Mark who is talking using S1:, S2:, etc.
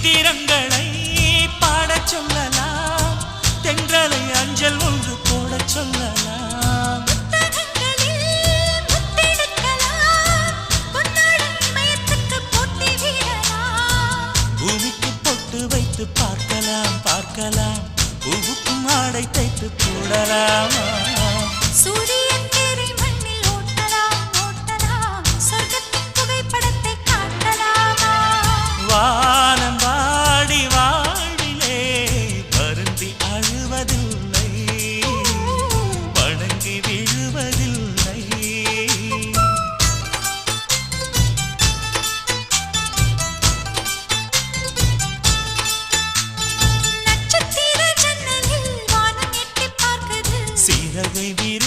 S1: சித்திரங்களை பாடச் சொல்லலாம். தென்றலை அஞ்சல் ஒன்று போடச் சொல்லலாம். பூமிக்கு பொட்டு வைத்து பார்க்கலாம் பார்க்கலாம். பூவுக்கும் ஆடை தைத்து போடலாமா?
S2: i Because
S1: we've